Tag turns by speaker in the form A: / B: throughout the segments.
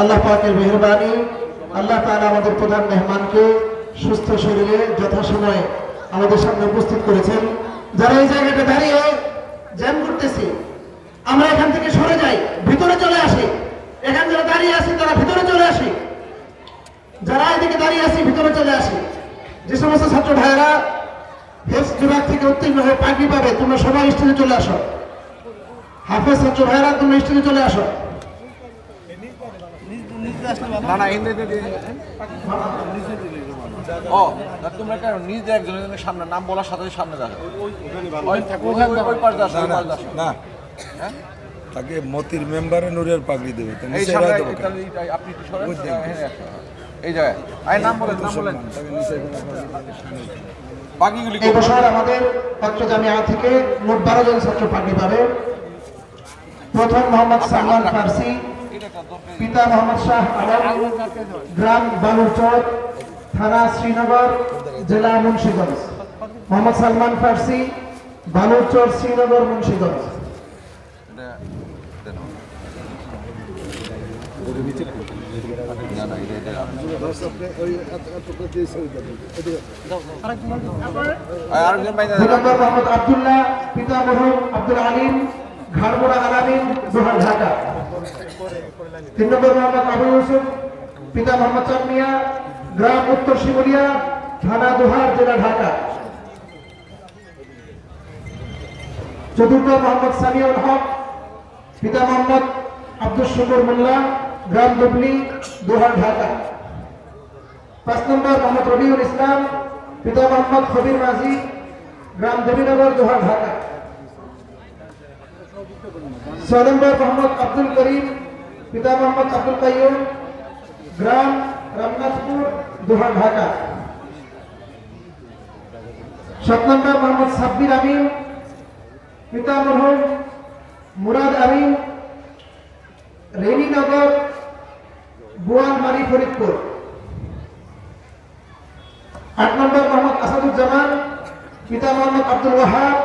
A: আল্লাহ পাকের মেহরবানি, আল্লাহ তাআলা আমাদের প্রধান মেহমানকে সুস্থ শরীরে যথাসময়ে আমাদের সামনে উপস্থিত করেছেন। যারা এই জায়গাটা দাঁড়িয়ে জ্যাম করতেছি, আমরা এখান থেকে সরে যাই, ভিতরে চলে আসি। এখান যারা দাঁড়িয়ে আসি তারা ভিতরে চলে আসি। যারা এদিকে দাঁড়িয়ে আসি ভিতরে চলে আসি। যে সমস্ত ছাত্র ভাইয়েরা, হেলথ বিভাগ থেকে উত্তীর্ণ হয়ে পাগড়ি পাবে, তোমরা সবাই স্টেজে চলে আসো। হাফেজ ছাত্র ভাইয়েরা, তোমরা স্টেজে চলে আসো।
B: না না হিন্দি ও তোমরা কেন নিজে একজন একজনের সামনে নাম বলার সাথে সামনে দেখো।
C: না
B: হ্যাঁ?
C: তাকে মতির মেম্বারে নুরের পাগড়ি দেবে
B: এই। হ্যাঁ, জায়গায়। আই নাম বলেন নাম। বাকিগুলি
A: এই বছর আমাদের জামিয়া থেকে মোট বারো জন ছাত্র পাগড়ি পাবে। প্রথম মোহাম্মদ সালমান ফার্সি পিতা মোহাম্মদ শাহ আলম গ্রাম বালুরচর থানা শ্রীনগর জেলা মুন্সিগঞ্জ। মোহাম্মদ সালমান ফার্সি বালুরচর শ্রীনগর মুন্সিগঞ্জ। আবদুল্লাহ পিতা মরহুম আব্দুল আলিম ঘাড়মোড়া আলামিন ঢাকা। তিন নম্বর মোহাম্মদ আবু ইউসুফ, পিতা মোহাম্মদ চাঁদমিয়া, গ্রাম উত্তর শিমুলিয়া, থানা দোহার, জেলা ঢাকা। চতুর্থ মোহাম্মদ সামিউল হক, পিতা মোহাম্মদ আব্দুল শুকুর মোল্লা, গ্রাম দুবলি, দোহার, ঢাকা। পাঁচ নম্বর মোহাম্মদ রবিউল ইসলাম, পিতা মোহাম্মদ খবির মাঝি, গ্রাম দেবীনগর, দোহার, ঢাকা। ছয় নম্বর মোহাম্মদ আব্দুল করিম, পিতা মোহাম্মদ আব্দুল কাইয়ুম, গ্রাম রামনাথপুর দোহার ঢাকা। সাত নম্বর মোহাম্মদ সাব্বির আমিন, পিতা মরহুম মুরাদ আমিন রেনিনগর বোয়ালমারি ফরিদপুর। আট নম্বর মোহাম্মদ আসাদুজ্জামান, পিতা মোহাম্মদ আব্দুল ওয়াহাব,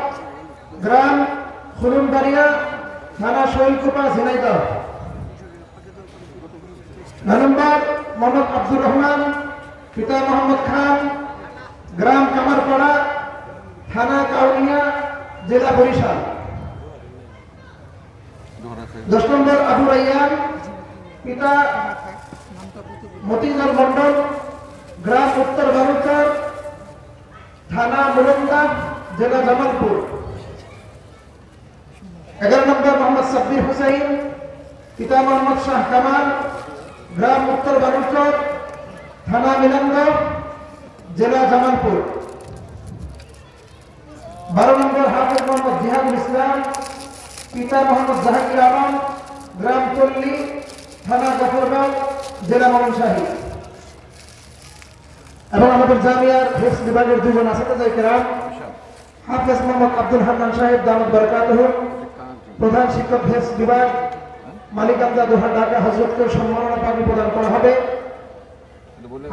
A: গ্রাম খুলুমবাড়িয়া থানা শৈলকুপা ঝিনাইদহ। নম্বর, মোহাম্মদ আব্দুর রহমান, পিতা মোহাম্মদ খান, গ্রাম কামারপাড়া, থানা কাউনিয়া, জেলা বরিশাল। দশ নম্বর, আবু রাইয়ান, পিতা মতিলাল মন্ডল গ্রাম উত্তর বালুচর থানা মুলন্দা জেলা জামালপুর। এগারো নম্বর মোহাম্মদ সাব্বির হুসাইন, পিতা মোহাম্মদ শাহ কামাল, গ্রাম উত্তর বালুচর থানা মিলন্দ জেলা জামালপুর। বারো নম্বর হাফিজ মোহাম্মদ জিহাদুল ইসলাম, পিতা মোহাম্মদ জাহাঙ্গীর আলম, গ্রাম পল্লী, থানা জাফরগাঁও, জেলা মনসাহী এবং আমাদের জামিয়ার হেফস বিভাগের দুজন আসাদাই কেরাম, হাফেজ মোহাম্মদ আব্দুল হান্নান সাহেব দামদ বরকাতহ। প্রধান শিক্ষক হেফস বিভাগ মালিকান্দা দোহা ঢাকা হজরতকে সম্মাননা পাগড়ি প্রদান করা হবে।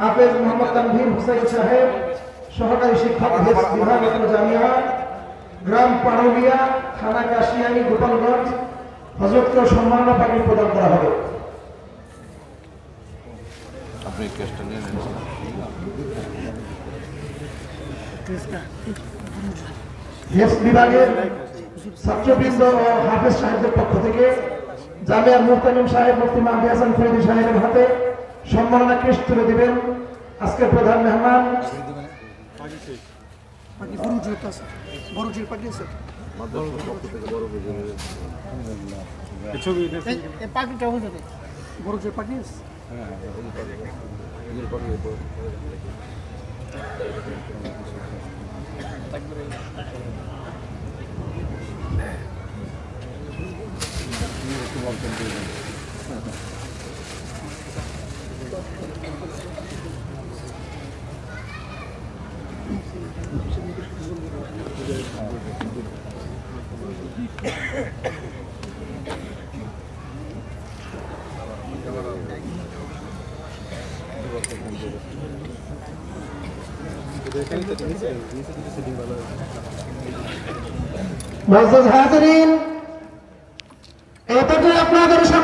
A: হাফেজ মোহাম্মদ তানভীর হুসাইন সাহেব সহকারী শিক্ষক হেফস বিভাগ জামিয়া গ্রাম পাড়ুলিয়া থানা কাশিয়ানি গোপালগঞ্জ হজরতকে সম্মাননা প্রদান করা হবে।
B: আপনি কেসটা নিয়ে নেন।
A: হেফস বিভাগের ছাত্রবৃন্দ ও হাফেজ সাহেবদের পক্ষ থেকে জামিয়া মুহতামিম সাহেব মুফতি মাহদি হাসান ফরিদি সাহেবের হাতে সম্মাননা ক্রেস্ট তুলে দিবেন। আজকের প্রধান মেহমান।
D: বাকি ممكن
A: جدا معزز حاضرين. পর্যায়ে আপনাদের সামনে